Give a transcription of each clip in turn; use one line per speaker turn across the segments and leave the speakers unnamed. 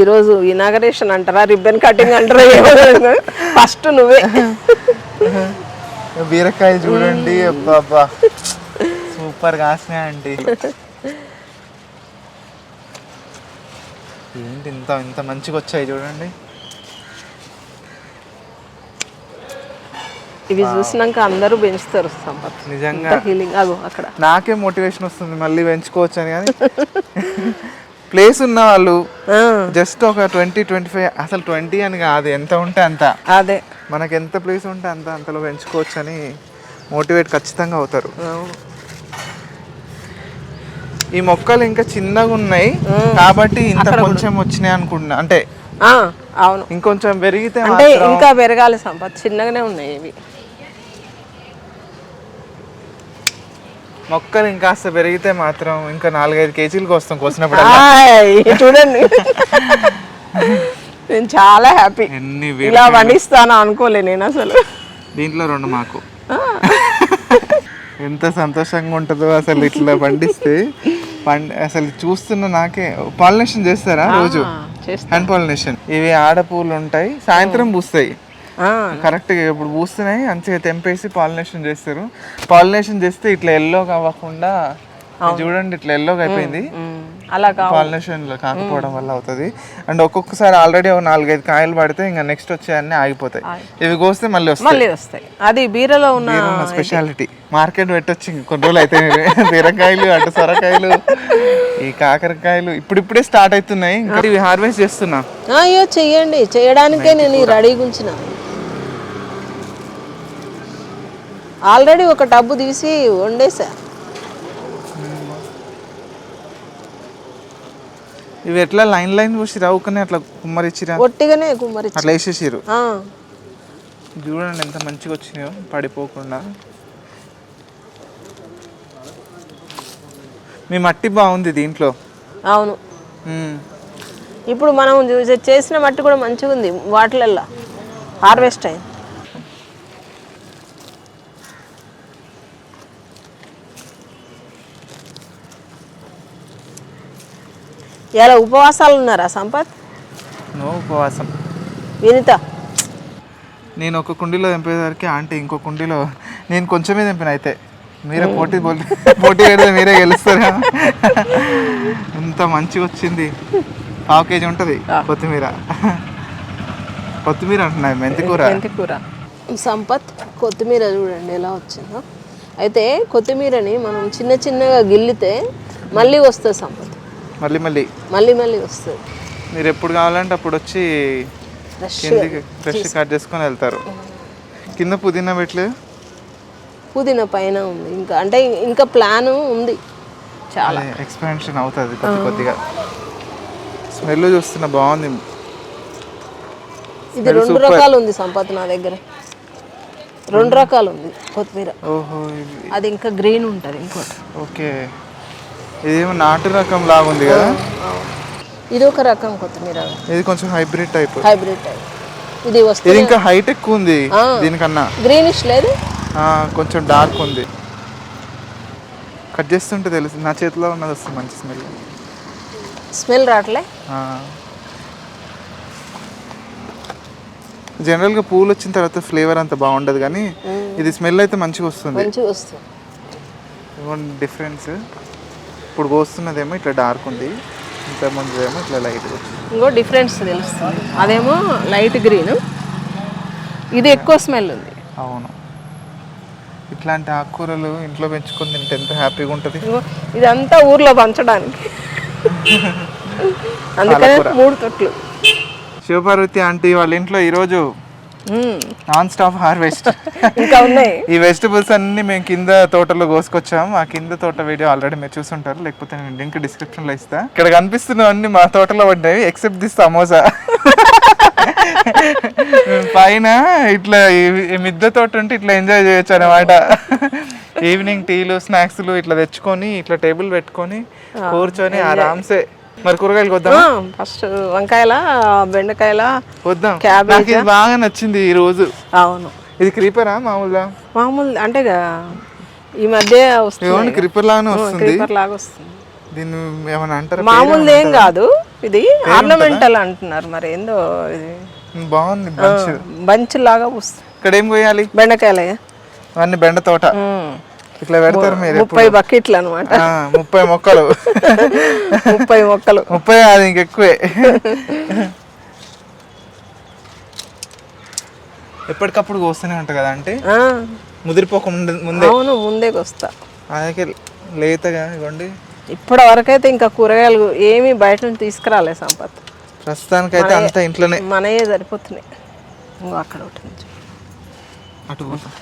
ఈరోజు ఇనాగరేషన్ అంటారా? Ribbon cutting అంటారా? ఫస్ట్ నువ్వే.
బీరకాయ చూడండి. అబ్బా సూపర్ కాసినాయండి ఏంటి ఇంత ఇంత మంచిగా వచ్చాయి చూడండి.
ఇవి చూసినాక అందరూ పెంచుతారు సంపత్.
నిజంగా.
హీలింగ్ అగో అక్కడ.
నాకే మోటివేషన్ వస్తుంది మళ్ళీ పెంచుకోవచ్చు అని కానీ. ప్లేస్ ఉన్న వాళ్ళు జస్ట్ ఒక ట్వంటీ ట్వంటీ ఫైవ్ అసలు ట్వంటీ అని కాదు ఎంత ఉంటే అంత.
అదే.
మనకి ఎంత ప్లేస్ ఉంటే అంత అంతలో పెంచుకోవచ్చు అని మోటివేట్ ఖచ్చితంగా అవుతారు. ఈ మొక్కలు ఇంకా చిన్నగా ఉన్నాయి కాబట్టి ఇంత కొంచెం వచ్చినాయి అనుకుంటున్నా. అంటే
అవును.
ఇంకొంచెం పెరిగితే
అంటే ఇంకా పెరగాలి సంపత్ చిన్నగానే ఉన్నాయి ఇవి.
మొక్కలు ఇంకాస్త పెరిగితే మాత్రం ఇంకా నాలుగైదు కేజీలకు వస్తాం కోసినప్పుడు
చూడండి. నేను చాలా హ్యాపీ.
ఎన్ని
ఇలా పండిస్తాను అనుకోలే నేను అసలు.
దీంట్లో రెండు మాకు. ఎంత సంతోషంగా ఉంటుందో అసలు ఇట్లా పండిస్తే. పండి అసలు చూస్తున్న నాకే. పాలినేషన్ చేస్తారా రోజు?
చేస్తా.
హ్యాండ్ పాలినేషన్ ఇవి ఆడపూలు ఉంటాయి సాయంత్రం పూస్తాయి. కరెక్ట్గా ఇప్పుడు పూస్తున్నాయి మంచిగా తెంపేసి పాలినేషన్ చేస్తారు. పాలినేషన్ చేస్తే ఇట్లా ఎల్లోగా అవ్వకుండా ఇది చూడండి ఇట్లా ఎల్లోగా అయిపోయింది.
అలా
పాలినేషన్ కాకపోవడం వల్ల అవుతుంది. అండ్ ఒక్కొక్కసారి ఆల్రెడీ ఒక నాలుగైదు కాయలు పడితే ఇంకా నెక్స్ట్ వచ్చేయన్నీ ఆగిపోతాయి. ఇవి కోస్తే మళ్ళీ వస్తాయి.
మళ్ళీ వస్తాయి. అది బీరలో ఉన్న
స్పెషాలిటీ మార్కెట్ పెట్టొచ్చు కొన్ని రోజులు అయితే బీరకాయలు అటు సొరకాయలు ఈ కాకరకాయలు ఇప్పుడిప్పుడే స్టార్ట్ అవుతున్నాయి. ఇంకా ఇవి హార్వెస్ట్ చేస్తున్నా.
అయ్యో చెయ్యండి. చేయడానికే నేను ఈ రెడీగా ఉంచిన ఆల్రెడీ ఒక టబ్బు తీసి వండేసా.
ఇవి ఎట్లా లైన్ లైన్ చూసి రావుకనే అట్లా కుమ్మరిచ్చిరా?
ఒట్టిగానే కుమ్మరి
అట్లా వేసేసిరు చూడండి ఎంత మంచిగా వచ్చినాయో పడిపోకుండా. మీ మట్టి బాగుంది దీంట్లో.
అవును. ఇప్పుడు మనం చేసిన మట్టి కూడా మంచిగా ఉంది వాటిలల్లో. హార్వెస్ట్ అయింది. ఇలా ఉపవాసాలు ఉన్నారా సంపత్?
నో ఉపవాసం.
వినిత.
నేను ఒక కుండీలో తెంపేసరికి ఆంటీ ఇంకో కుండీలో నేను కొంచెమే తెంపిన అయితే. మీరే పోటీ పోటీ పోటీ పెడితే మీరే గెలుస్తారా? ఎంత మంచిగా వచ్చింది. పావు కేజీ ఉంటుంది కొత్తిమీర. కొత్తిమీర అంటున్నాయి మెంతి కూర
మెంతి కూర సంపత్ కొత్తిమీర చూడండి ఎలా వచ్చిందో. అయితే కొత్తిమీరని మనం చిన్న చిన్నగా గిల్లితే మళ్ళీ వస్తుంది సంపత్.
మళ్ళీ మళ్ళీ.
మళ్ళీ మళ్ళీ వస్తుంది.
మీరు ఎప్పుడు కావాలంటే అప్పుడు వచ్చి
ఫ్రెష్
కిందికి ఫ్రెష్ కట్ చేసుకొని వెళ్తారు. కింద పుదీనా పెట్టలేదు?
పుదీనా పైన ఉంది. ఇంకా అంటే ఇంకా ప్లాన్ ఉంది. చాలా.
ఎక్స్పాన్షన్ అవుతుంది కొద్ది కొద్దిగా. స్మెల్ చూస్తున్నా బాగుంది.
ఇది రెండు రకాలు ఉంది సంపత్ నా దగ్గర. రెండు రకాలు ఉంది కొత్తిమీర.
ఓహో
అది ఇంకా గ్రీన్ ఉంటుంది ఇంకోటి.
ఓకే. ఇదేమో నాటు రకం లాగా ఉంది కదా?
ఇది ఒక రకం కొత్తిమీర.
ఇది కొంచెం హైబ్రిడ్ టైప్.
Hybrid type. ఇది
ఇది
వస్తుంది
ఇంకా హైట్ ఎక్కువ ఉంది. దీనికన్నా.
గ్రీనిష్ లేదు?
ఆ, కొంచెం డార్క్ ఉంది. కట్ చేస్తుంటే తెలుసు నా చేతిలో ఉన్నది వస్తుంది మంచి స్మెల్.
స్మెల్ రావట్లే?
జనరల్గా పూలు వచ్చిన తర్వాత ఫ్లేవర్ అంత బాగుండదు కానీ ఇది స్మెల్ అయితే మంచిగా వస్తుంది.
మంచిగా వస్తుంది.
డిఫరెన్స్ ఇప్పుడు కోస్తున్నదేమో ఇట్లా డార్క్ ఉంది. ఇంత ముందుదేమో ఇట్లా లైట్
ఇంకో డిఫరెన్స్ తెలుస్తుంది. అదేమో లైట్ గ్రీన్ ఇది ఎక్కువ స్మెల్ ఉంది.
అవును. ఇట్లాంటి ఆకుకూరలు ఇంట్లో పెంచుకొని తింటే ఎంత హ్యాపీగా ఉంటుంది?
ఇదంతా ఊర్లో పంచడానికి. అందుకనే మూడు తొట్లు.
శివపార్వతి ఆంటీ వాళ్ళ ఇంట్లో ఈరోజు. నాన్ స్టాప్ హార్వెస్ట్
ఇంకా ఉన్నాయి.
ఈ వెజిటబుల్స్ అన్ని మేము కింద తోటలో కోసుకొచ్చాము ఆ కింద తోట వీడియో ఆల్రెడీ మీరు చూసుంటారు. లేకపోతే నేను లింక్ డిస్క్రిప్షన్లో ఇస్తా. ఇక్కడ కనిపిస్తున్నవన్నీ మా తోటలో పడ్డాయి. ఎక్సెప్ట్ దిస్ సమోసా పైన ఇట్లా మిద్దె తోట ఉంటే ఇట్లా ఎంజాయ్ చేయొచ్చు అనమాట ఈవినింగ్ టీలు స్నాక్స్లు ఇట్లా తెచ్చుకొని ఇట్లా టేబుల్ పెట్టుకొని కూర్చొని ఆరామ్సే మరి కూరగాయలు వద్దాం
ఫస్ట్ వంకాయల బెండకాయల
వద్దాం. ఇది బాగా నచ్చింది ఈ రోజు.
అవును.
ఇది క్రీపరా మామూలుగా?
మామూలు అంటే ఈ మధ్య వస్తుంది
క్రీపర్ లాగానే వస్తుంది.
క్రీపర్ లాగా వస్తుంది.
దీన్ని ఏమైనా అంటారా?
మామూలు ఏం కాదు. ఇది ఆర్నమెంటల్ అంటున్నారు మరి ఏందో ఇది.
బాగుంది బంచ్
బంచ్ లాగా వస్తుంది
ఇక్కడ ఏం కొయ్యాలి?
బెండకాయలే
అన్ని బెండ తోట. ఇట్లా పెడతారు మీరు
ముప్పై బకెట్లు అనమాట
ముప్పై మొక్కలు.
ముప్పై మొక్కలు.
ముప్పై అది ఇంకెక్కువే. ఎప్పటికప్పుడు కోస్తూనే ఉంటా కదా అంటే
ఆ,
ముదిరిపోక ముందు
అవును ముందే వస్తా
అదే లేతగా ఇవ్వండి.
ఇప్పటి వరకైతే ఇంకా కూరగాయలు ఏమీ బయట నుంచి తీసుకురాలే సంపత్.
ప్రస్తుతానికైతే అంతా ఇంట్లోనే.
మనయే సరిపోతున్నాయి. ఇంకో అక్కడ ఒకటి.
అటు పోతాం.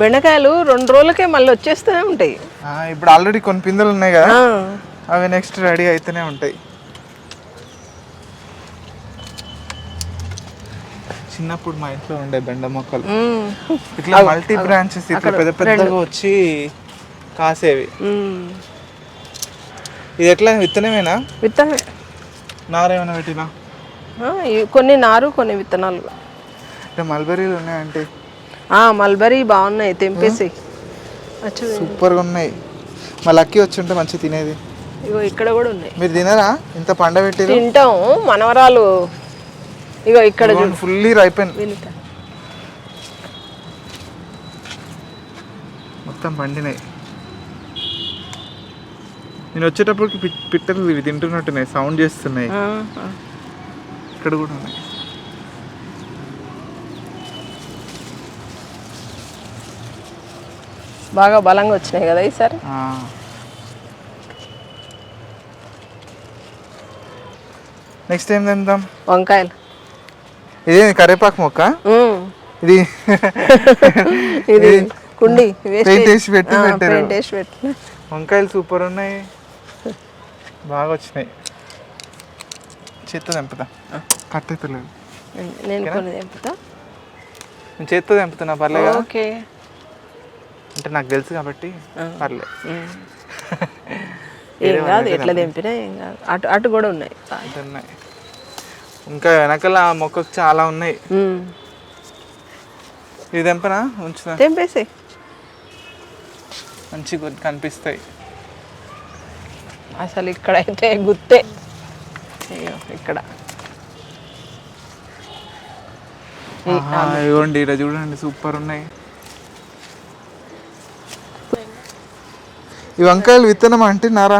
బెండకాయలు రెండు రోజులకే మళ్ళీ వచ్చేస్తూనే ఉంటాయి.
ఇప్పుడు ఆల్రెడీ కొన్ని పిందెలు ఉన్నాయి కదా? అవి నెక్స్ట్ రెడీ అయితేనే ఉంటాయి. చిన్నప్పుడు మా ఇంట్లో ఉండే బెండ మొక్కలు. ఇట్లా మల్టీ బ్రాంచెస్ ఇట్లా పెద్ద పెద్దగా వచ్చి కాసేవి. ఇది ఎట్లా? విత్తనమేనా?
విత్తనమే.
నారేమైనా పెట్టినా?
కొన్ని నారు కొన్ని విత్తనాలు.
అంటే మల్బెరీలు ఉన్నాయంటే
మల్బరీ బాగున్నాయి తెంపేసి
సూపర్గా ఉన్నాయి. మా లక్కీ వచ్చి ఉంటే మంచి తినేది.
ఇగో ఇక్కడ కూడా ఉన్నాయి.
మీరు తినరా? ఇంత పండ పెట్టిరు
తింటాం మనవరాలు. ఇగో ఇక్కడ
ఫుల్లీ రైపెన్. మొత్తం పండినాయి. నేను వచ్చేటప్పటికి పిట్- పిట్టలు ఇవి తింటున్నట్టున్నాయి సౌండ్ చేస్తున్నాయి.
ఆ, ఆ.
ఇక్కడ కూడా ఉన్నాయి.
బాగా బలంగా వచ్చినాయి కదా ఈసారి?
నెక్స్ట్ ఏం తిందాం?
వంకాయలు.
ఇదే కరేపాకు మొక్క. ఇది
ఇది కుండి
పెయింట్ వేసి పెట్టి పెట్టారు. వంకాయలు సూపర్ ఉన్నాయి. బాగా వచ్చినాయి. చేత్తో తెంపుతా. కట్టెత్తలేదు
నేను కొన్ని తెంపుతా.
చేత్తో తెంపుతున్నా పర్లేదు?
ఓకే.
అంటే నాకు తెలుసు కాబట్టి పర్లేదు.
ఏం కాదు ఎట్లా తెంపినా ఏం కాదు. అటు అటు కూడా ఉన్నాయి.
ఉన్నాయి. ఇంకా వెనకాల మొక్కకు చాలా ఉన్నాయి. ఇది తెంపనా? ఉంచుతా
తెంపేసి.
మంచిగా కనిపిస్తాయి.
అసలు ఇక్కడైతే గుత్తే. అయ్యో ఇక్కడ.
ఇదిగోండి ఇక్కడ చూడండి సూపర్ ఉన్నాయి. ఈ వంకాయలు విత్తనం అంటే నారా?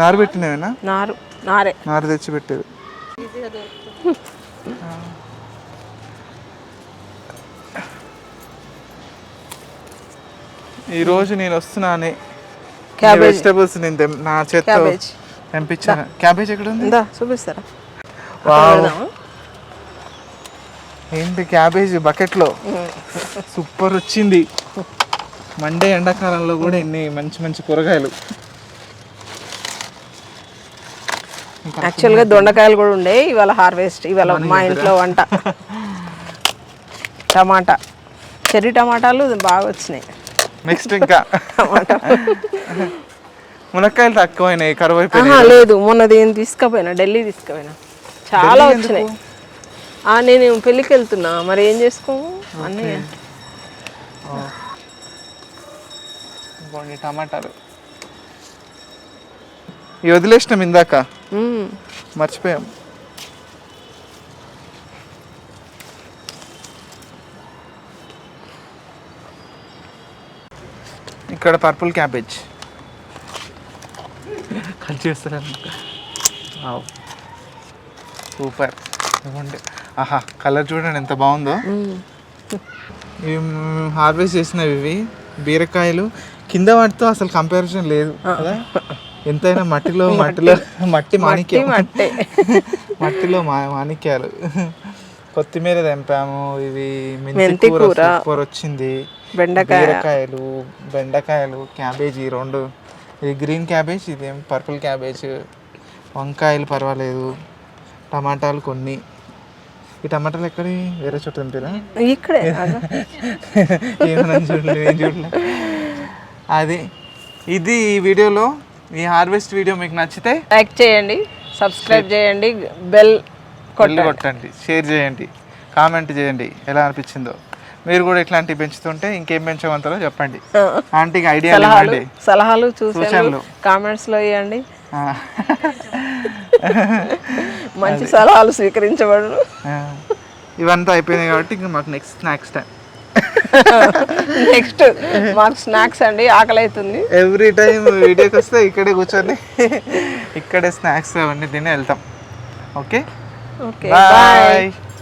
నారు పెట్టినవేనా?
నారు నారే.
నారు తెచ్చి పెట్టేది. ఈ రోజు నేను వస్తున్నానే. వెజిటబుల్స్ నేను నా
క్యాబేజ్.
తెంపించాను. క్యాబేజ్ ఎక్కడ ఉంది
చూపిస్తారా?
ఏంటి క్యాబేజ్ బకెట్లో? సూపర్ వచ్చింది. మండే ఎండాకాలంలో కూడా ఎన్ని మంచి మంచి కూరగాయలు.
యాక్చువల్గా దొండకాయలు కూడా ఉండే ఇవాళ హార్వెస్ట్ ఇవాళ మా ఇంట్లో వంట. టమాటా. చెర్రీ టమాటాలు బాగా వచ్చినాయి.
నెక్స్ట్ ఇంకా.
టమాటా.
మునక్కాయలు తక్కువైనాయి కరువు
లేదు మొన్నది ఏం తీసుకుపోయినా ఢిల్లీ తీసుకుపోయినా. చాలా వచ్చినాయి. నేను పెళ్ళికి వెళ్తున్నా మరి ఏం చేసుకోము? అన్నీ
ఇదిగోండి టమాటాలు. ఇవి వదిలేసినాం ఇందాక. మర్చిపోయాం. ఇక్కడ పర్పుల్ క్యాబేజ్. చేస్తారా సూపర్. ఇవ్వండి ఆహా కలర్ చూడండి ఎంత బాగుందో. ఇవి హార్వెస్ట్ చేసినవి ఇవి. బీరకాయలు కింద వాటితో అసలు కంపారిజన్ లేదు కదా? ఎంతైనా మట్టిలో మట్టిలో మట్టి మాణిక్యం.
మట్టే.
మట్టిలో మా మాణిక్యాలు. కొత్తిమీర తెంపాము ఇవి
మెంతి
కూర
కూర.
వచ్చింది.
బెండకాయ.
బీరకాయలు బెండకాయలు క్యాబేజీ రెండు. ఇది గ్రీన్ క్యాబేజ్ ఇదేం పర్పుల్ క్యాబేజ్. వంకాయలు పర్వాలేదు టమాటాలు కొన్ని. ఈ టమాటాలు ఎక్కడి? వేరే చోట తెంపారా?
ఇక్కడే.
ఏమన్నా చూడలే ఏం చూడలే. అది. ఇది ఈ వీడియోలో ఈ హార్వెస్ట్ వీడియో మీకు నచ్చితే
లైక్ చేయండి సబ్స్క్రైబ్ చేయండి బెల్
కొట్టండి. షేర్ చేయండి కామెంట్ చేయండి ఎలా అనిపించిందో. మీరు కూడా ఇట్లాంటివి పెంచుతుంటే ఇంకేం పెంచమంటారో చెప్పండి. ఆంటీకి ఐడియా
సలహాలు సలహాలు చూసాను
సూచనలు.
కామెంట్స్లో ఇవ్వండి. మంచి సలహాలు స్వీకరించబడును
ఆ. ఇవంతా అయిపోయినాయి కాబట్టి ఇంకా మాకు నెక్స్ట్ స్నాక్స్ టైం
నెక్స్ట్ మాకు స్నాక్స్ అండి ఆకలి అవుతుంది
ఎవ్రీ టైం వీడియోకి వస్తే ఇక్కడే కూర్చొని ఇక్కడే స్నాక్స్ అవన్నీ తిని వెళ్తాం. Okay
okay bye
bye